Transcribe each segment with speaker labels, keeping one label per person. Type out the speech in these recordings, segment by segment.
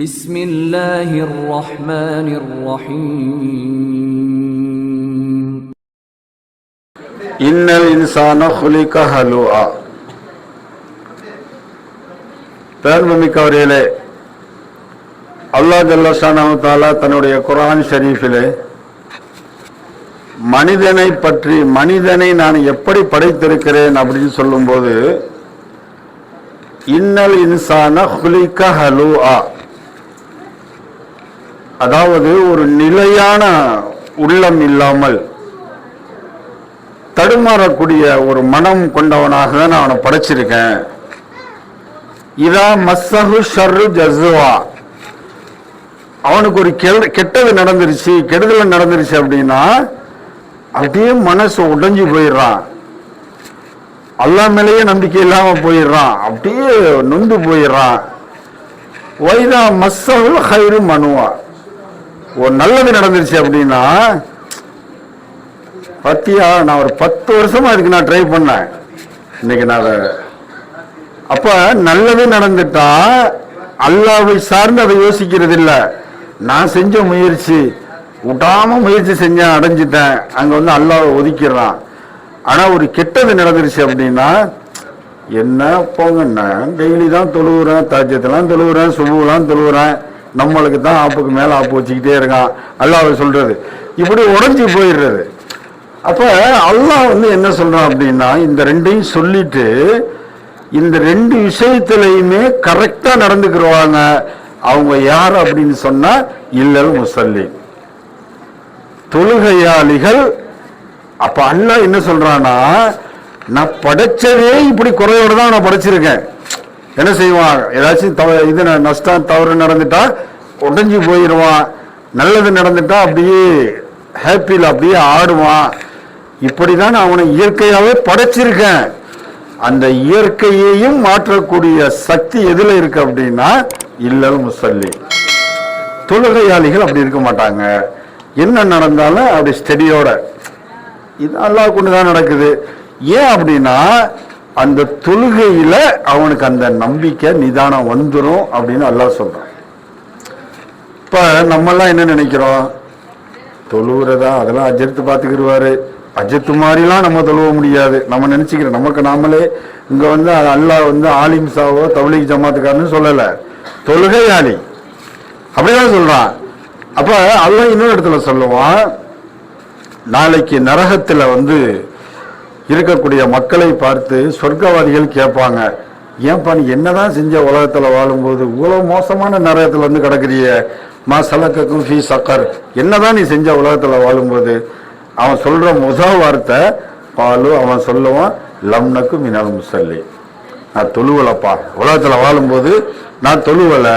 Speaker 1: بسم الله الرحمن الرحيم
Speaker 2: இன்னல் இன்சான ஹுலிக ஹலுஆ பேர்மிக்கவரையிலே அல்லாஹ் ஜல்லஷானு தாலா தன்னுடைய குர்ஆன் ஷரீஃபிலே மனிதனை பற்றி மனிதனை நான் எப்படி படைத்திருக்கிறேன் அப்படின்னு சொல்லும்போது இன்னல் இன்சான ஹுலிக ஹலுஆ அதாவது ஒரு நிலையான உள்ளம் இல்லாமல் தடுமாறக்கூடிய ஒரு மனம் கொண்டவனாக தான் நான் அவனை படைச்சிருக்கேன். இதா மஸ்ஸஹு ஷர்ரு ஜஸ்வா. அவனுக்கு ஒரு கெட்டது நடந்துருச்சு கெடுதல் நடந்துருச்சு அப்படின்னா அப்படியே மனசு உடைஞ்சு போயிடுறான். அல்லா மேலேயே நம்பிக்கை இல்லாம போயிடுறான். அப்படியே நொந்து போயிடுறான். வைதா மஸ்ஸஹு ஹைரு மனுவா. ஒரு நல்லது நடந்துருச்சு அப்படின்னா பத்தியா நான் ஒரு பத்து வருஷமா அதுக்கு நான் ட்ரை பண்ணேன். இன்னைக்கு நான் அப்ப நல்லது நடந்துட்டா அல்லாவை சார்ந்து அதை யோசிக்கிறது இல்லை. நான் செஞ்ச முயற்சி விடாம முயற்சி செஞ்சேன் அடைஞ்சிட்டேன். அங்க வந்து அல்லாவை ஒதுக்கிடுறான் ஆனா ஒரு கெட்டது நடந்துருச்சு அப்படின்னா என்ன போங்கண்ணா நான் டெய்லி தான் தொழுவுறேன் தாஜ்யத்தெல்லாம் தொழுவுறேன் சுபுலாம் தொழுவுறேன். நம்மளுக்கு தான் ஆப்புக்கு மேலே ஆப்பு வச்சுக்கிட்டே இருக்கான். அல்லாஹ் சொல்கிறது இப்படி உடஞ்சி போயிடுறது. அப்போ அல்லாஹ் வந்து என்ன சொல்கிறான் அப்படின்னா இந்த ரெண்டையும் சொல்லிட்டு இந்த ரெண்டு விஷயத்துலையுமே கரெக்டாக நடந்துக்கிறவாங்க அவங்க யார் அப்படின்னு சொன்னால் இல்லல் முசல்லி தொழுகையாளிகள் அப்போ அல்லாஹ் என்ன சொல்கிறான்னா நான் படைச்சதே இப்படி குறையோடு தான் நான் படைச்சிருக்கேன். என்ன செய்வான்? ஏதாச்சும் தவ இது ந- நஷ்டம் தவறு நடந்துட்டா உடஞ்சி போயிடுவான் நல்லது நடந்துட்டா அப்படியே ஹாப்பியில் அப்படியே ஆடுவான். இப்படிதான் நான் அவனை இயற்கையாகவே படைச்சிருக்கேன். அந்த இயற்கையையும் மாற்றக்கூடிய சக்தி எதில் இருக்கு அப்படின்னா இல்லல் முசல்லி. தொழுகையாளிகள் அப்படி இருக்க மாட்டாங்க. என்ன நடந்தாலும் அப்படி ஸ்டெடியோட இது அல்லா கொண்டு தான் நடக்குது. ஏன் அப்படின்னா அந்த தொழுகையில அவனுக்கு அந்த நம்பிக்கை நிதானம் வந்துடும் அப்படின்னு அல்லாஹ் சொல்றான். இப்ப நம்மெல்லாம் என்ன நினைக்கிறோம்? தொழுவுறதா? அதெல்லாம் அஜர்த்து பார்த்துக்கிடுவாரு அஜத்து மாதிரிலாம் நம்ம தொழுவ முடியாது. நம்ம நினைச்சுக்கிறோம் நமக்கு நாமளே இங்க வந்து அல்லாஹ் வந்து ஆலிம் சாவோ தௌலிக் ஜமாத்துக்காரன்னு தொழுகை ஆலி அப்படிதான் சொல்றான். அப்ப அல்லாஹ் இன்னொரு இடத்துல சொல்லுவான் நாளைக்கு நரகத்துல வந்து இருக்கக்கூடிய மக்களை பார்த்து சொர்க்கவாதிகள் கேட்பாங்க ஏன்பா நீ என்னதான் செஞ்ச உலகத்துல வாழும்போது இவ்வளவு மோசமான நரகத்துல வந்து கிடக்குறிய? மா சலக்கக்கும் ஃபீ சக்கர். என்னதான் நீ செஞ்ச உலகத்துல வாழும்போது அவன் சொல்ற முதல் வார்த்தை பாலு அவன் சொல்லுவான் லம்னக்கு மினல் முசல்லி. நான் தொழுவலப்பா. உலகத்துல வாழும்போது நான் தொழுவல.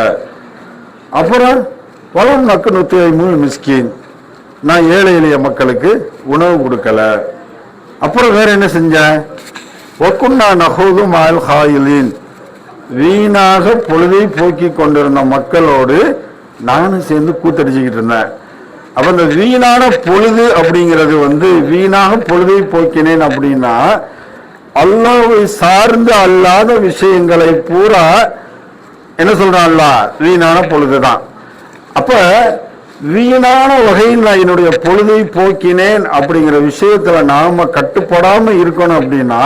Speaker 2: அப்புறம் வளம் நக்கு நூத்தி ஐம்பது மிஸ்கின். நான் ஏழை எளிய மக்களுக்கு உணவு கொடுக்கல. அப்புறம் வேற என்ன செஞ்சேன் ஒக்குன்னா நகோது மால் ஹாயிலின். வீணாக பொழுதை போக்கி கொண்டிருந்த மக்களோடு நானும் சேர்ந்து கூத்தடிச்சுக்கிட்டு இருந்தேன். அப்ப இந்த வீணான பொழுது அப்படிங்கிறது வந்து வீணாக பொழுதை போக்கினேன் அப்படின்னா அல்லாவை சார்ந்து அல்லாத விஷயங்களை பூரா என்ன சொல்றான்ல அல்லாஹ்? வீணான பொழுதுதான். அப்ப வீணான வகையில் நான் என்னுடைய பொழுதை போக்கினேன் அப்படிங்கிற விஷயத்துல நாம கட்டுப்படாம இருக்கணும் அப்படின்னா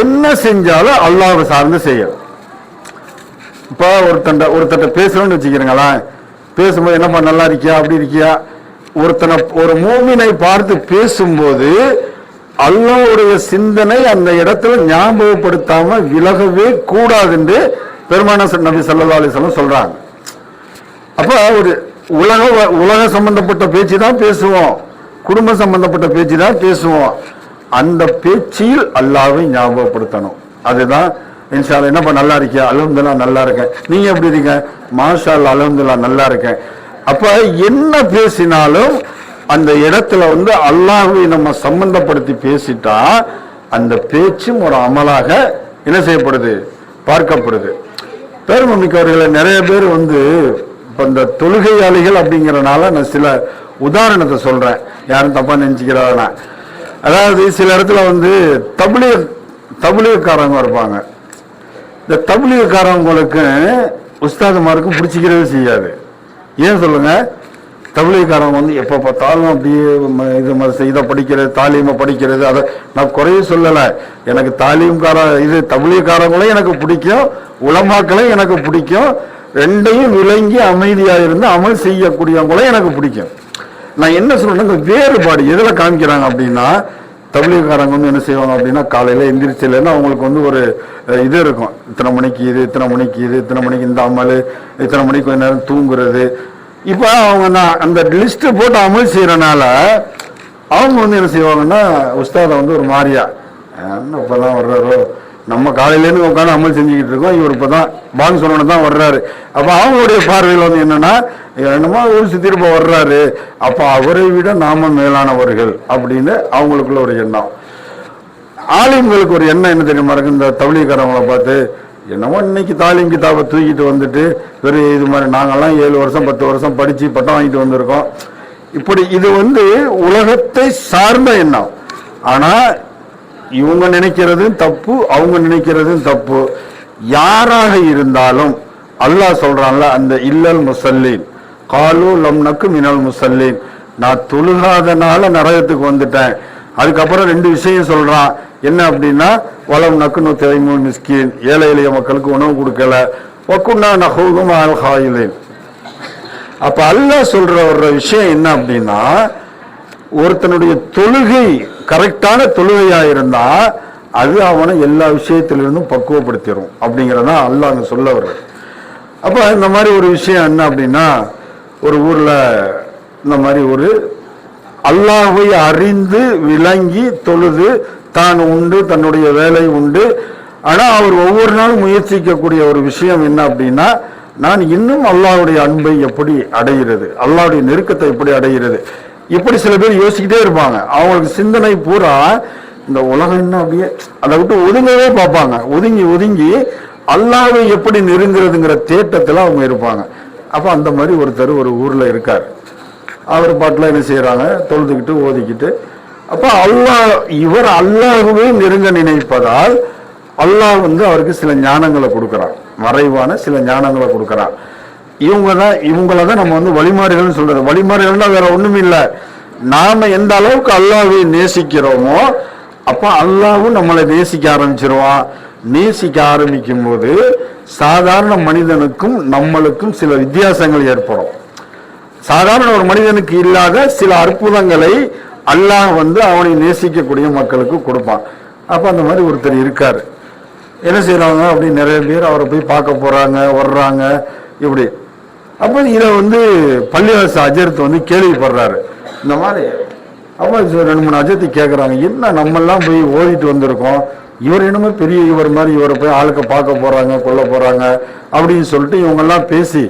Speaker 2: என்ன செஞ்சாலும் அல்லாவை சார்ந்து செய்யணும். இப்போ ஒருத்தண்ட ஒருத்தட்ட பேசுறோம்னு வச்சுக்கிறீங்களேன் பேசும்போது என்னப்பா நல்லா இருக்கியா அப்படி இருக்கியா? ஒருத்தனை ஒரு மூமினை பார்த்து பேசும்போது அல்லாவுடைய சிந்தனை அந்த இடத்துல ஞாபகப்படுத்தாம விலகவே கூடாது என்று பெருமான நபி சல்லா அலிஸ்லாம் சொல்றாங்க. அப்ப ஒரு உலக உலக சம்பந்தப்பட்ட பேச்சு தான் பேசுவோம். குடும்ப சம்பந்தப்பட்ட பேச்சு தான் பேசுவோம். அந்த பேச்சில் அல்லாவை ஞாபகப்படுத்தணும். அதுதான் இன்ஷா அல்லாஹ் என்னப்பா நல்லா இருக்கியா? அலமதுல்லா நல்லா இருக்கேன். நீங்க எப்படி இருக்கீங்க? மாஷால் அலமதுல்லா நல்லா இருக்கேன். அப்ப என்ன பேசினாலும் அந்த இடத்துல வந்து அல்லாஹை நம்ம சம்பந்தப்படுத்தி பேசிட்டா அந்த பேச்சும் ஒரு அமலாக என்ன செய்யப்படுது? பார்க்கப்படுது. பேருமிக்கவர்களை நிறைய பேர் வந்து இப்போ இந்த தொழுகையாளிகள் அப்படிங்கிறனால நான் சில உதாரணத்தை சொல்கிறேன் யாரும் தப்பாக நினைச்சுக்கிறாங்க அதாவது சில இடத்துல வந்து தபிலிய தபிலியக்காரங்க இருப்பாங்க. இந்த தபிலியக்காரவங்களுக்கு உஸ்தாதுமாருக்கும் பிடிச்சிக்கிறவே செய்யாது. ஏன் சொல்லுங்கள் தமிழகக்காரங்க வந்து எப்போ பார்த்தாலும் அப்படியே இது ம- இதை படிக்கிறது தாலீமை படிக்கிறது அதை நான் குறைய சொல்லலை. எனக்கு தாலீம்கார இது தமிழகக்காரங்களும் எனக்கு பிடிக்கும் உலமாக்களும் எனக்கு பிடிக்கும். ரெண்டையும் விளங்கி அமைதியாக இருந்து அமல் செய்யக்கூடியவங்களும் எனக்கு பிடிக்கும். நான் என்ன சொல்றேன்னா வேறுபாடு எதில் காமிக்கிறாங்க அப்படின்னா தமிழகக்காரங்க வந்து என்ன செய்வாங்க அப்படின்னா காலையில் எந்திரிச்சிலேருந்து அவங்களுக்கு வந்து ஒரு இது இருக்கும். இத்தனை மணிக்கு இது இத்தனை மணிக்கு இது இத்தனை மணிக்கு இந்த அமல் இத்தனை மணிக்கு கொஞ்ச நேரம் தூங்குறது. இப்போ அவங்க நான் அந்த லிஸ்ட்டு போட்டு அமல் செய்கிறனால அவங்க வந்து என்ன செய்வாங்கன்னா உஸ்தாதை வந்து ஒரு மாதிரியா என்ன இப்போ தான் வர்றாரோ? நம்ம காலையிலேருந்து உட்காந்து அமல் செஞ்சுக்கிட்டு இருக்கோம். இவர் இப்போ தான் பாங்க சொன்னோன்னு தான் வர்றாரு. அப்போ அவங்களுடைய பார்வையில் வந்து என்னன்னா என்னமோ ஊர் சுத்திருப்ப வர்றாரு. அப்போ அவரை விட நாம மேலானவர்கள் அப்படின்னு அவங்களுக்குள்ள ஒரு எண்ணம். ஆலிம்களுக்கு ஒரு எண்ணம் என்ன தெரியுமா இருக்கு? இந்த தவளிக்காரவங்களை பார்த்து என்னமோ இன்னைக்கு தாலிம் கிதாபை தூக்கிட்டு வந்துட்டு ஒரு இது மாதிரி நாங்கள்லாம் ஏழு வருஷம் பத்து வருஷம் படித்து பட்டம் வாங்கிட்டு வந்திருக்கோம். இப்படி இது வந்து உலகத்தை சார்ந்த எண்ணம். ஆனால் இவங்க நினைக்கிறதும் தப்பு அவங்க நினைக்கிறதும் தப்பு. யாராக இருந்தாலும் அல்லாஹ் சொல்றான்ல அந்த இல்லல் முசல்லீன். காலு லம் நக்கு மினல் முசல்லீன். நான் தொழுகாதனால நரகத்துக்கு வந்துட்டேன். அதுக்கப்புறம் ரெண்டு விஷயம் சொல்றான். என்ன அப்படின்னா வளம் நக்குன்னு தேய்மூ மிஸ்கின் ஏழை எளிய மக்களுக்கு உணவு கொடுக்கல. ஒக்குன்னா நகூகும் ஆல் ஹாயிலேன். அப்ப அல்லாஹ் சொல்ற ஒரு விஷயம் என்ன அப்படின்னா ஒருத்தனுடைய தொழுகை கரெக்டான தொழுகையாக இருந்தால் அது அவனை எல்லா விஷயத்திலிருந்தும் பக்குவப்படுத்திடும் அப்படிங்கிறதா அல்ல அங்கே சொல்ல வர்றாரு. அப்போ இந்த மாதிரி ஒரு விஷயம் என்ன அப்படின்னா ஒரு ஊரில் இந்த மாதிரி ஒரு அல்லாஹை அறிந்து விளங்கி தொழுது தான் உண்டு தன்னுடைய வேலை உண்டு. ஆனால் அவர் ஒவ்வொரு நாளும் முயற்சிக்கக்கூடிய ஒரு விஷயம் என்ன அப்படின்னா நான் இன்னும் அல்லாஹ்வுடைய அன்பை எப்படி அடைகிறது? அல்லாவுடைய நெருக்கத்தை எப்படி அடைகிறது? இப்படி சில பேர் யோசிக்கிட்டே இருப்பாங்க. அவங்களுக்கு சிந்தனை பூரா இந்த உலகம் என்ன அப்படியே அதை விட்டு ஒதுங்கவே பார்ப்பாங்க. ஒதுங்கி ஒதுங்கி அல்லாவை எப்படி நெருங்குறதுங்கிற தேட்டத்தில் அவங்க இருப்பாங்க. அப்போ அந்த மாதிரி ஒருத்தர் ஒரு ஊரில் இருக்கார். அவர் பாட்டில் என்ன செய்கிறாங்க தொழுதுகிட்டு ஓதிக்கிட்டு. அப்போ அல்லாஹ் இவர் அல்லாஹ்வே நெருங்க நினைப்பதால் அல்லாஹ் வந்து அவருக்கு சில ஞானங்களை கொடுக்குறான் மறைவான சில ஞானங்களை கொடுக்குறான் இவங்க தான் இவங்கள தான் நம்ம வந்து வழிமாறுகள்னு சொல்றது. வழிமாறுகள்னா வேற ஒன்றும் இல்லை. நாம் எந்த அளவுக்கு அல்லாவை நேசிக்கிறோமோ அப்போ அல்லாவும் நம்மளை நேசிக்க ஆரம்பிச்சிருவான். நேசிக்க ஆரம்பிக்கும் போது சாதாரண மனிதனுக்கும் நம்மளுக்கும் சில வித்தியாசங்கள் ஏற்படும். சாதாரண ஒரு மனிதனுக்கு இல்லாத சில அற்புதங்களை அல்லாஹ் வந்து அவனை நேசிக்கக்கூடிய மக்களுக்கு கொடுப்பான். அப்போ அந்த மாதிரி ஒருத்தர் இருக்கார். என்ன செய்கிறாங்க அப்படி நிறைய பேர் அவரை போய் பார்க்க போகிறாங்க வர்றாங்க இப்படி. அப்போ இதை வந்து பள்ளிவாச அஜர்த்து வந்து கேள்விப்படுறாரு. இந்த மாதிரி அப்போ ரெண்டு மூணு அஜர்த்து கேட்குறாங்க என்ன நம்மெல்லாம் போய் ஓதிட்டு வந்திருக்கோம்? இவர் என்னமோ பெரிய இவர் மாதிரி இவரை போய் ஆளுக்க பார்க்க போகிறாங்க கொல்ல போகிறாங்க அப்படின்னு சொல்லிட்டு இவங்கெல்லாம் பேசி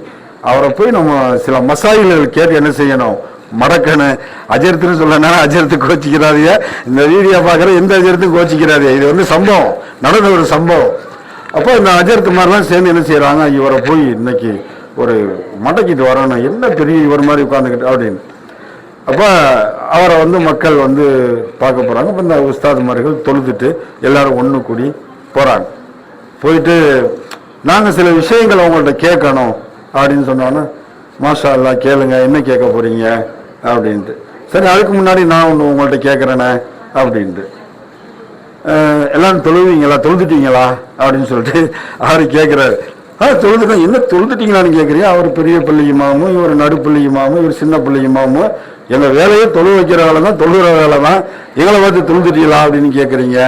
Speaker 2: அவரை போய் நம்ம சில மசாயில்கள் கேட்டு என்ன செய்யணும்? மடக்கணு. அஜர்த்துன்னு சொல்லனா அஜர்த்து கோச்சிக்கிறாதீங்க. இந்த வீடியோ பார்க்குற எந்த அஜர்த்தும் கோச்சிக்கிறாதீங்க. இது வந்து சம்பவம் நடந்த ஒரு சம்பவம். அப்போ இந்த அஜர்த்து மாதிரிலாம் சேர்ந்து என்ன செய்கிறாங்க இவரை போய் இன்னைக்கு ஒரு மடக்கிட்டு வரணும் என்ன பெரிய இவர் மாதிரி உட்காந்துக்கிட்டு அப்படின்னு. அப்போ அவரை வந்து மக்கள் வந்து பார்க்க போகிறாங்க அப்போ இந்த உஸ்தாதுமார்கள் தொழுதுட்டு எல்லாரும் ஒன்று கூடி போகிறாங்க போயிட்டு நாங்கள் சில விஷயங்கள் உங்கள்கிட்ட கேட்கணும் அப்படின்னு சொன்னோன்னே மாஷா அல்லா கேளுங்க என்ன கேட்க போகிறீங்க அப்படின்ட்டு. சரி அதுக்கு முன்னாடி நான் ஒன்று உங்கள்கிட்ட கேட்குறேனே அப்படின்ட்டு. எல்லாம் எல்லாரும் தொழுவீங்களா? தொழுதுட்டீங்களா? அப்படின்னு சொல்லிட்டு அவர் கேட்குறாரு. ஆ தொழுதுட்டோம் என்ன தொழுதுட்டீங்களான்னு கேட்குறீங்க அவர் பெரிய பள்ளி இவர் நடுப்பள்ளி இமாமும் இவர் சின்ன பள்ளி எங்கள் வேலையை தொழு வைக்கிற வேலை தான் தொழுகிற வேலை தான். எங்களை பார்த்து தொழுதுட்டீங்களா அப்படின்னு கேட்குறீங்க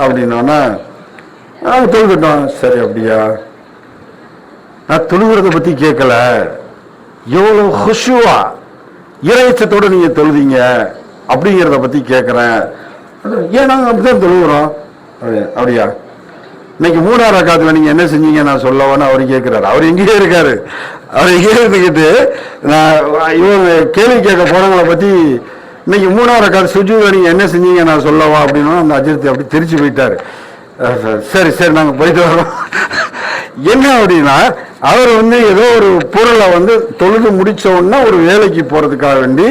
Speaker 2: அப்படின்னோன்னா நாங்கள் தொழுதுட்டோம். சரி அப்படியா? நான் தொழுகிறத பற்றி கேட்கல எவ்வளோ ஹுஷுவா இறைச்சத்தோடு நீங்கள் தொழுதிங்க அப்படிங்கிறத பற்றி கேட்குறேன் ஏன் நாங்கள் அப்படி தான் தொழுகிறோம் அப்படியா? இன்னைக்கு மூணாறு ரக்காத்துல நீங்க என்ன செஞ்சீங்க நான் சொல்லவான்னு அவர் கேட்கிறாரு அவர் எங்கேயே இருக்காரு. அவர் எங்கேயே இருந்துக்கிட்டு நான் இவங்க கேள்வி கேட்க போறவங்களை பத்தி இன்னைக்கு மூணாவது அக்கா சுஜூத நீங்க என்ன செஞ்சீங்க நான் சொல்லவா அப்படின்னு அந்த அஜித் அப்படி திருச்சி போயிட்டாரு. சரி சரி நாங்க போயிட்டு வரோம். என்ன அப்படின்னா அவர் வந்து ஏதோ ஒரு பொருளை வந்து தொழுது முடிச்ச உடனே ஒரு வேலைக்கு போறதுக்காக வேண்டி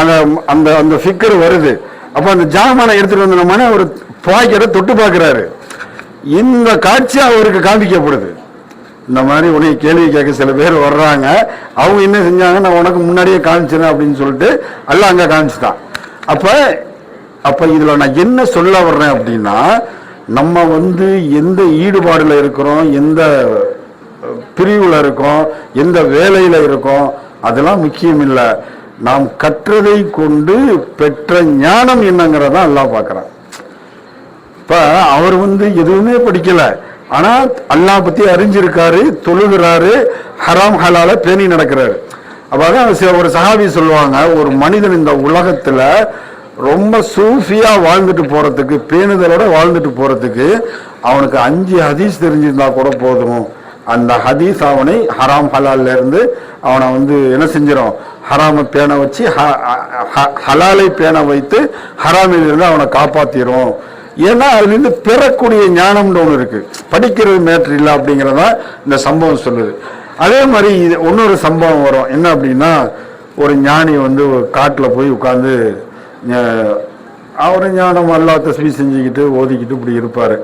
Speaker 2: அந்த அந்த அந்த ஃபிக்கர் வருது. அப்போ அந்த ஜாமானை எடுத்துட்டு வந்தோம்னா ஒரு பாக்கெட்டை தொட்டு பார்க்குறாரு இந்த காட்சி அவருக்கு காண்பிக்கப்படுது. இந்த மாதிரி உனக்கு கேள்வி கேட்க சில பேர் வர்றாங்க. அவங்க என்ன செஞ்சாங்க? நான் உனக்கு முன்னாடியே காமிச்சிடறேன் அப்படின்னு சொல்லிட்டு எல்லாம் அங்கே காமிச்சிட்டான் அப்போ அப்போ இதில் நான் என்ன சொல்ல வர்றேன் அப்படின்னா நம்ம வந்து எந்த ஈடுபாடில் இருக்கிறோம் எந்த பிரிவில் இருக்கோம் எந்த வேலையில் இருக்கோம் அதெல்லாம் முக்கியம் இல்லை. நாம் கற்றதை கொண்டு பெற்ற ஞானம் என்னங்கிறதான் எல்லாம் பார்க்குறான் இப்ப அவர் வந்து எதுவுமே படிக்கல. ஆனா அல்லாஹ் பத்தி அறிஞ்சிருக்காரு தொழுகிறாரு ஹராம் ஹலால பேணி நடக்கிறாரு. அப்ப சில- ஒரு சஹாபி சொல்லுவாங்க ஒரு மனிதன் இந்த உலகத்துல ரொம்ப சூஃபியா வாழ்ந்துட்டு போறதுக்கு பேணுதலோட வாழ்ந்துட்டு போறதுக்கு அவனுக்கு அஞ்சு ஹதீஸ் தெரிஞ்சிருந்தா கூட போதும். அந்த ஹதீஸ் அவனை ஹராம் ஹலால்ல இருந்து அவனை வந்து என்ன செஞ்சிடும் ஹராம பேண வச்சு ஹ- ஹ- ஹலாலை பேண வைத்து ஹராமிலிருந்து அவனை காப்பாத்திரும். ஏன்னா அதுலேருந்து பெறக்கூடிய ஞானம்னு ஒன்று இருக்கு. படிக்கிறது மேட்ரு இல்லை அப்படிங்கிறதா இந்த சம்பவம் சொல்லுது. அதே மாதிரி இது இன்னொரு சம்பவம் வரும். என்ன அப்படின்னா ஒரு ஞானி வந்து காட்டில் போய் உட்காந்து அவர் ஞானம் அல்லா தஸ்மி செஞ்சுக்கிட்டு ஓதிக்கிட்டு இப்படி இருப்பார்.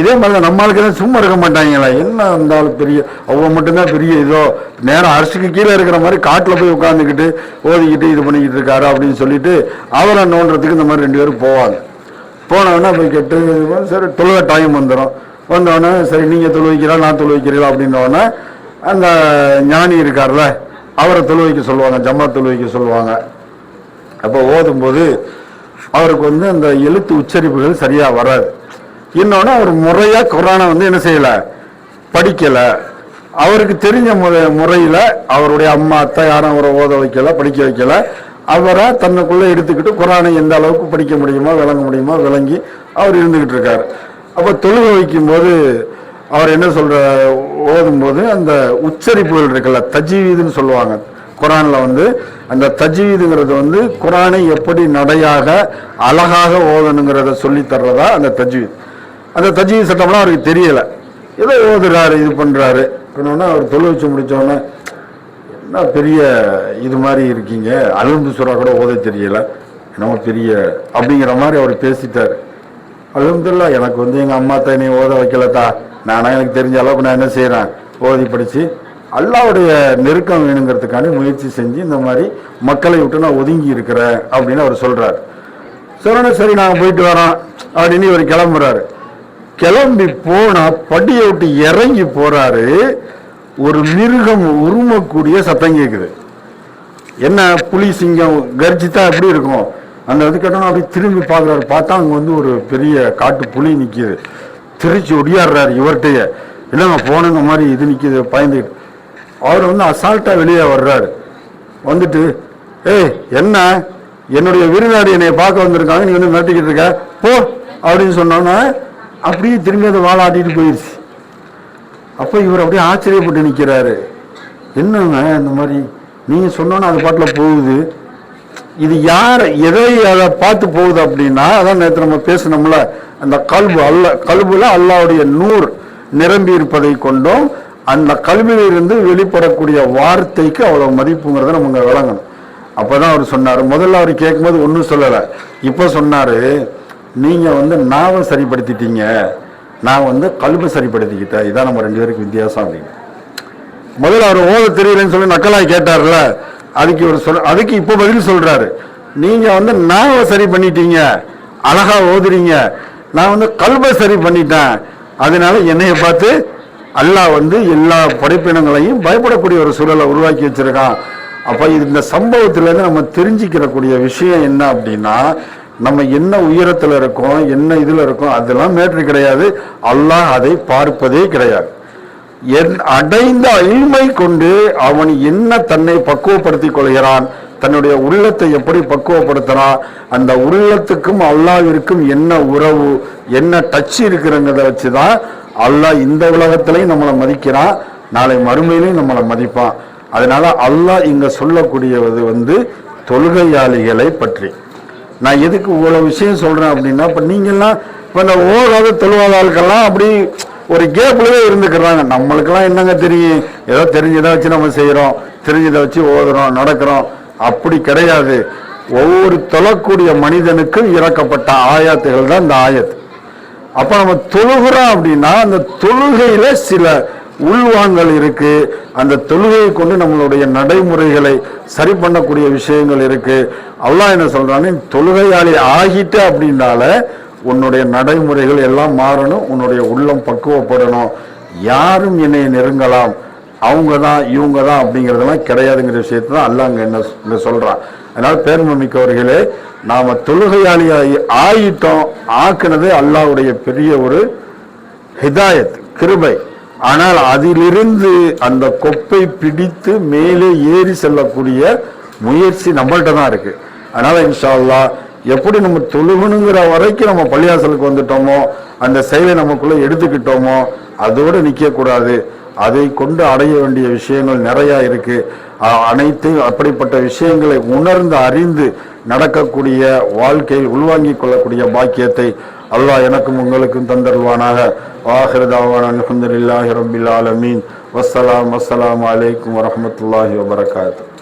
Speaker 2: இதே மாதிரி தான் நம்மளுக்கு தான் சும்மா இருக்க மாட்டாங்களா? என்ன இருந்தாலும் பெரிய அவங்க மட்டும்தான் பெரிய இதோ நேரம் அரசுக்கு கீழே இருக்கிற மாதிரி காட்டில் போய் உட்காந்துக்கிட்டு ஓதிக்கிட்டு இது பண்ணிக்கிட்டு இருக்காரு அப்படின்னு சொல்லிட்டு அவரை நோண்டுறதுக்கு இந்த மாதிரி ரெண்டு பேரும் போவாங்க. போனவொடனே போய் கேட்டு சரி தொழுவ டைம் வந்துடும் வந்தோடனே சரி நீங்கள் தொழுவிக்கிறா நான் தொழுவிக்கிறீங்களா? அப்படின்னோடனே அந்த ஞானி இருக்கார்ல அவரை தொழுவிக்க சொல்லுவாங்க ஜம்மா தொழுவிக்க சொல்லுவாங்க. அப்போ ஓதும்போது அவருக்கு வந்து அந்த எழுத்து உச்சரிப்புகள் சரியாக வராது. இன்னொன்று அவர் முறையாக குரானை வந்து என்ன செய்யலை? படிக்கலை. அவருக்கு தெரிஞ்ச முறை முறையில் அவருடைய அம்மா அத்தை யாரும் அவரை ஓத வைக்கல படிக்க வைக்கலை. அவரை தன்னுக்குள்ளே எடுத்துக்கிட்டு குரானை எந்த அளவுக்கு படிக்க முடியுமோ விளங்க முடியுமோ விளங்கி அவர் இருந்துக்கிட்டு இருக்கார். அப்போ தொழுக வைக்கும்போது அவர் என்ன சொல்ற ஓதும்போது அந்த உச்சரிப்புகள் இருக்குல்ல தஜீவீதுன்னு சொல்லுவாங்க. குரானில் வந்து அந்த தஜ்வீதுங்கிறது வந்து குரானை எப்படி நடையாக அழகாக ஓதணுங்கிறத சொல்லி தர்றதா அந்த தஜ்வீத். அந்த தஜ்வீத் சட்டம்லாம் அவருக்கு தெரியலை. ஏதோ ஓதுறாரு இது பண்ணுறாரு சொன்னோன்னா அவர் தொழில் வச்சு முடித்தோடனே என்ன பெரிய இது மாதிரி இருக்கீங்க? அலும்பு சுறா கூட ஓத தெரியல. என்னமோ பெரிய அப்படிங்கிற மாதிரி அவர் பேசிட்டார். அலமதுல்லா எனக்கு வந்து எங்கள் அம்மா தான் ஓத வைக்கலத்தா? நானா எனக்கு தெரிஞ்ச அளவுக்கு நான் என்ன செய்கிறேன் ஓதி படித்து அல்லாவுடைய நெருக்கம் வேணுங்கிறதுக்காண்டி முயற்சி செஞ்சு இந்த மாதிரி மக்களை விட்டு நான் ஒதுங்கி இருக்கிறேன் அப்படின்னு அவர் சொல்கிறார் சொன்னோன்னே சரி நாங்கள் போயிட்டு வரோம் அப்படின்னு இவர் கிளம்புறாரு. கிளம்பி போனால் படியை விட்டு இறங்கி போகிறாரு ஒரு மிருகம் உருமக்கூடிய சத்தம் கேட்குது என்ன புலி சிங்கம் கர்ஜித்தா எப்படி இருக்கும்? அந்த இது கேட்டோன்னா அப்படியே திரும்பி பார்க்குறாரு. பார்த்தா அங்கே வந்து ஒரு பெரிய காட்டு புலி நிற்கிது திருச்சி ஒடியாடுறாரு இவர்கிட்டயே. இல்லைங்க போனங்க மாதிரி இது நிற்கிது பயந்துக்கிட்டு அவர் வந்து அசால்ட்டாக வெளியே வர்றாரு. வந்துட்டு ஏய் என்ன? என்னுடைய விருந்தாடி என்னை பார்க்க வந்திருக்காங்க. நீ வந்து மிரட்டிக்கிட்டு இருக்க. போ அப்படின்னு சொன்னோன்னே அப்படியே திரும்பி அதை வாழாட்டிட்டு போயிடுச்சு அப்போ இவர் அப்படியே ஆச்சரியப்பட்டு நிற்கிறாரு என்னங்க இந்த மாதிரி? நீங்கள் சொன்னோன்னு அது பாட்டில் போகுது. இது யார்? எதை அதை பார்த்து போகுது அப்படின்னா அதான் நேற்று நம்ம பேசணும்ல அந்த கல்பு அல்ல கல்புல அல்லாவுடைய நூறு நிரம்பி இருப்பதை கொண்டும் அந்த கல்வியிலிருந்து வெளிப்படக்கூடிய வார்த்தைக்கு அவ்வளோ மதிப்புங்கிறத நம்ம விளங்கணும். அப்போ தான் அவர் சொன்னார். முதல்ல அவர் கேட்கும்போது ஒன்றும் சொல்லலை. இப்போ சொன்னார் நீங்கள் வந்து நாவை சரிப்படுத்திட்டீங்க. நான் வந்து கல்வி சரிப்படுத்திக்கிட்டேன். இதான் நம்ம ரெண்டு பேருக்கு வித்தியாசம் அப்படின்னு. முதல்ல அவர் ஓத தெரியலன்னு சொல்லி நக்கலாய் கேட்டார்ல. அதுக்கு இவர் சொல் அதுக்கு இப்போ பதில் சொல்கிறாரு நீங்கள் வந்து நாவை சரி பண்ணிட்டீங்க. அழகாக ஓதுறீங்க. நான் வந்து கல்வை சரி பண்ணிட்டேன். அதனால என்னையை பார்த்து அல்லாஹ் வந்து எல்லா படைப்பினங்களையும் பயப்படக்கூடிய ஒரு சூழலை உருவாக்கி வச்சிருக்கான். அப்போ இந்த சம்பவத்திலேருந்து நம்ம தெரிஞ்சுக்கிறக்கூடிய விஷயம் என்ன அப்படின்னா நம்ம என்ன உயரத்தில் இருக்கோம் என்ன இதில் இருக்கோம் அதெல்லாம் மேட்ரு கிடையாது. அல்லாஹ் அதை பார்ப்பதே கிடையாது. என் அடைந்த அழிமை கொண்டு அவன் என்ன தன்னை பக்குவப்படுத்திக் கொள்கிறான் தன்னுடைய உள்ளத்தை எப்படி பக்குவப்படுத்துகிறான் அந்த உள்ளத்துக்கும் அல்லாவிற்கும் என்ன உறவு என்ன டச் இருக்கிறங்கிறத வச்சு தான் அல்லாஹ் இந்த உலகத்திலையும் நம்மளை மதிக்கிறான் நாளை மறுமையிலையும் நம்மளை மதிப்பான். அதனால அல்லாஹ் இங்கே சொல்லக்கூடியது வந்து தொழுகையாளிகளை பற்றி. நான் எதுக்கு இவ்வளோ விஷயம் சொல்கிறேன் அப்படின்னா இப்போ நீங்கள்லாம் இப்போ இந்த ஓடாத தெளிவாத ஆட்கள்லாம் அப்படி ஒரு கேப்லயே இருந்துக்கிறாங்க. நம்மளுக்கெல்லாம் என்னங்க தெரியும்? ஏதோ தெரிஞ்சதை வச்சு நம்ம செய்கிறோம் தெரிஞ்சதை வச்சு ஓதுறோம் நடக்கிறோம். அப்படி கிடையாது. ஒவ்வொரு தொழக்கூடிய மனிதனுக்கும் இறக்கப்பட்ட ஆயாத்துகள் தான் இந்த ஆயத்து. அப்போ நம்ம தொழுகிறோம் அப்படின்னா அந்த தொழுகையில் சில உள்வாங்கல் இருக்கு. அந்த தொழுகையை கொண்டு நம்மளுடைய நடைமுறைகளை சரி பண்ணக்கூடிய விஷயங்கள் இருக்கு. அல்லாஹ் என்ன சொல்றான்னு தொழுகையாளி ஆகிட்ட அப்படின்னால உன்னுடைய நடைமுறைகள் எல்லாம் மாறணும் உன்னுடைய உள்ளம் பக்குவப்படணும். யாரும் என்னை நெருங்கலாம். அவங்க தான் இவங்க தான் அப்படிங்கிறதெல்லாம் கிடையாதுங்கிற விஷயத்தை தான் அல்ல அங்கே என்ன சொல்கிறான் அதனால் அதனால பேர்மை மிக்கவர்களே நாம் தொழுகையாளி ஆயிட்டோம் ஆக்குனது அல்லாஹ்வுடைய பெரிய ஒரு ஹிதாயத் கிருபை. ஆனால் அதிலிருந்து அந்த கொப்பை பிடித்து மேலே ஏறி செல்லக்கூடிய முயற்சி நம்மள்ட்ட தான் இருக்கு. அதனால இன்ஷால்லா எப்படி நம்ம தொழுகணுங்கிற வரைக்கும் நம்ம பள்ளியாசலுக்கு வந்துட்டோமோ அந்த செயலை நமக்குள்ள எடுத்துக்கிட்டோமோ அதோடு நிற்கக்கூடாது. அதை கொண்டு அடைய வேண்டிய விஷயங்கள் நிறையா இருக்கு. அனைத்தையும் அப்படிப்பட்ட விஷயங்களை உணர்ந்து அறிந்து நடக்கக்கூடிய வாழ்க்கையில் உள்வாங்கிக் கொள்ளக்கூடிய பாக்கியத்தை அல்லாஹ் எனக்கும் உங்களுக்கும் தந்தருவானாக வாஹிரதாவான் அல்ஹம்துலில்லாஹி ரப்பில் ஆலமீன் வஸ்ஸலாம் வஸ்ஸலாமு அலைக்கும் வரஹ்மத்துல்லாஹி வபரகாத்துஹு